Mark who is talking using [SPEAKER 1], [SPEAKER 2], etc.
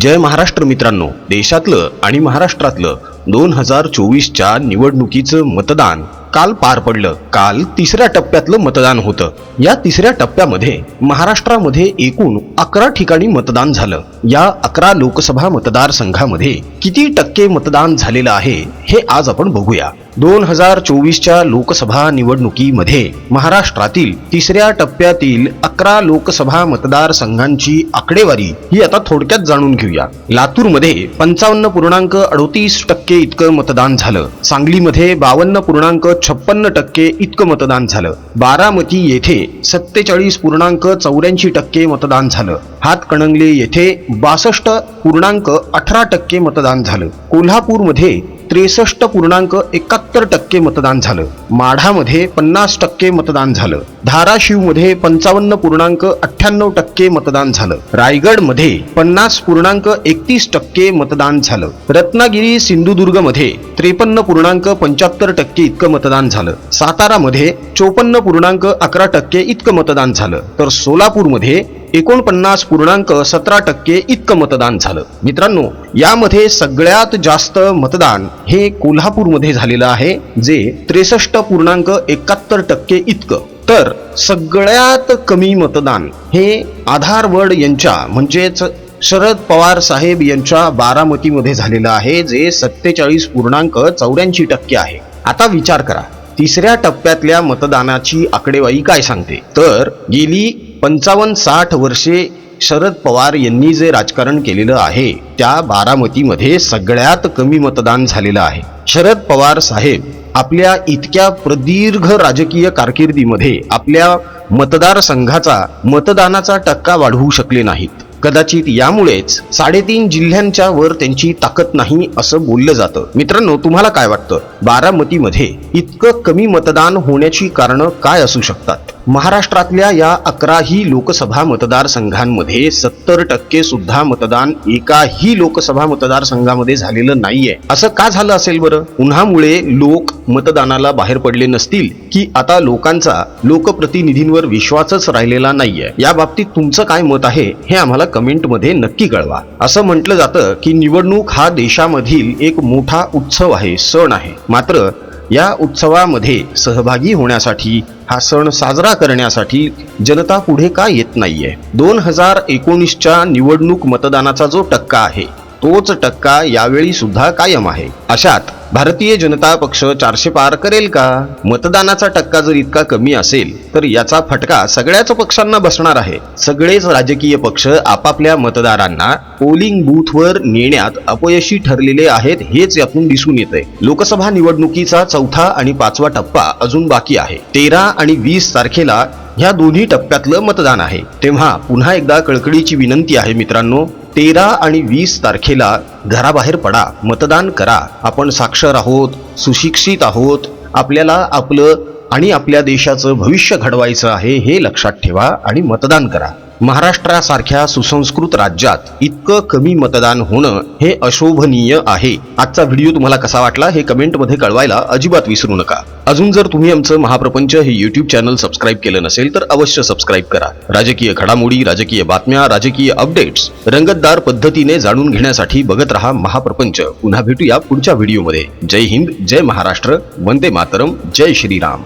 [SPEAKER 1] जय महाराष्ट्र मित्रांनो देशातलं आणि महाराष्ट्रातलं दोन हजार चोवीसच्या निवडणुकीचं मतदान काल पार पडलं. काल तिसऱ्या टप्प्यातलं मतदान होतं. या तिसऱ्या टप्प्यामध्ये महाराष्ट्रामध्ये एकूण अकरा ठिकाणी मतदान झालं. या अकरा लोकसभा मतदारसंघामध्ये किती टक्के मतदान झालेलं आहे हे आज आपण बघूया. दोन हजार चोवीसच्या लोकसभा निवडणुकीमध्ये महाराष्ट्रातील तिसऱ्या टप्प्यातील अकरा लोकसभा मतदारसंघांची आकडेवारी ही आता थोडक्यात जाणून घेऊया. लातूरमध्ये पंचावन्न पूर्णांक अडोतीस टक्के इतकं मतदान झालं. सांगलीमध्ये बावन्न पूर्णांक छप्पन्न टक्के इतकं मतदान झालं. बारामती येथे सत्तेचाळीस पूर्णांक चौऱ्याऐंशी टक्के मतदान झालं. हातकणंगले येथे बासष्ट पूर्णांक अठरा टक्के मतदान झालं. कोल्हापूरमध्ये त्रेसष्ट पूर्णांक एकाहत्तर टक्के मतदान झालं. माढामध्ये पन्नास टक्के मतदान झालं. धाराशिवमध्ये पंचावन्न पूर्णांक अठ्ठ्याण्णव टक्के मतदान झालं. रायगडमध्ये पन्नास पूर्णांक एकतीस टक्के मतदान झालं. रत्नागिरी सिंधुदुर्गमध्ये त्रेपन्न पूर्णांक पंच्याहत्तर टक्के इतकं मतदान झालं. सातारामध्ये चोपन्न पूर्णांक अकरा टक्के इतकं मतदान झालं. तर सोलापूरमध्ये एकोणपन्नास पूर्णांक सतरा टक्के इतकं मतदान झालं. मित्रांनो यामध्ये सगळ्यात जास्त मतदान हे कोल्हापूरमध्ये झालेलं आहे जे त्रेसष्ट पूर्णांक एकाहत्तर टक्के इतकं. तर सगळ्यात कमी मतदान हे आधारवड यांच्या म्हणजेच शरद पवार साहेब यांच्या बारामतीमध्ये झालेलं आहे जे सत्तेचाळीस पूर्णांक चौऱ्याऐंशी टक्के आहे. आता विचार करा तिसऱ्या टप्प्यातल्या मतदानाची आकडेवारी काय सांगते? तर गेली पंचावन्न साठ वर्षे शरद पवार यांनी जे राजकारण केलेलं आहे त्या बारामतीमध्ये सगळ्यात कमी मतदान झालेलं आहे. शरद पवार साहेब आपल्या इतक्या प्रदीर्घ राजकीय कारकिर्दीमध्ये आपल्या मतदारसंघाचा मतदानाचा टक्का वाढवू शकले नाहीत. कदाचित यामुळेच साडेतीन जिल्ह्यांच्या वर त्यांची ताकद नाही असं बोललं जातं. मित्रांनो तुम्हाला काय वाटतं? बारामतीमध्ये इतकं कमी मतदान होण्याची कारणं काय असू शकतात? महाराष्ट्रातल्या या अकराही लोकसभा मतदारसंघांमध्ये सत्तर टक्के सुद्धा मतदान एकाही लोकसभा मतदारसंघामध्ये झालेलं नाहीये. असं का झालं असेल बरं? उन्हामुळे लोक मतदानाला बाहेर पडले नसतील की आता लोकांचा लोकप्रतिनिधींवर विश्वासच राहिलेला नाहीये. या बाबतीत तुमचं काय मत आहे हे आम्हाला कमेंटमध्ये नक्की कळवा. असं म्हटलं जातं की निवडणूक हा देशामधील एक मोठा उत्सव आहे सण आहे. मात्र या उत्सवामध्ये सहभागी होण्यासाठी हा सण साजरा करण्यासाठी जनता पुढे का येत नाहीये? दोन हजार एकोणीसच्या निवडणूक मतदानाचा जो टक्का आहे तोच टक्का यावेळी सुद्धा कायम आहे. अशात भारतीय जनता पक्ष चारशे पार करेल का? मतदानाचा टक्का जर इतका कमी असेल तर याचा फटका सगळ्याच पक्षांना बसणार आहे. सगळेच राजकीय पक्ष आपापल्या मतदारांना पोलिंग बूथवर नेण्यात अपयशी ठरलेले आहेत हेच यातून दिसून येते लोकसभा निवडणुकीचा चौथा आणि पाचवा टप्पा अजून बाकी आहे. तेरा आणि वीस तारखेला ह्या दोन्ही टप्प्यातलं मतदान आहे. तेव्हा पुन्हा एकदा कळकळीची विनंती आहे मित्रांनो तेरा आणि वीस तारखेला घराबाहेर पडा मतदान करा. आपण साक्षर आहोत सुशिक्षित आहोत. आपल्याला आपलं आणि आपल्या देशाचं भविष्य घडवायचं आहे हे लक्षात ठेवा आणि मतदान करा. महाराष्ट्रासारख्या सुसंस्कृत राज्यात इतकं कमी मतदान होणं हे अशोभनीय आहे. आजचा व्हिडिओ तुम्हाला कसा वाटला हे कमेंटमध्ये कळवायला अजिबात विसरू नका. अजून जर तुम्ही आमचं महाप्रपंच हे युट्यूब चॅनल सबस्क्राईब केलं नसेल तर अवश्य सबस्क्राईब करा. राजकीय घडामोडी राजकीय बातम्या राजकीय अपडेट्स रंगतदार पद्धतीने जाणून घेण्यासाठी बघत रहा महाप्रपंच. पुन्हा भेटूया पुढच्या व्हिडिओमध्ये. जय हिंद जय महाराष्ट्र वंदे मातरम जय श्रीराम.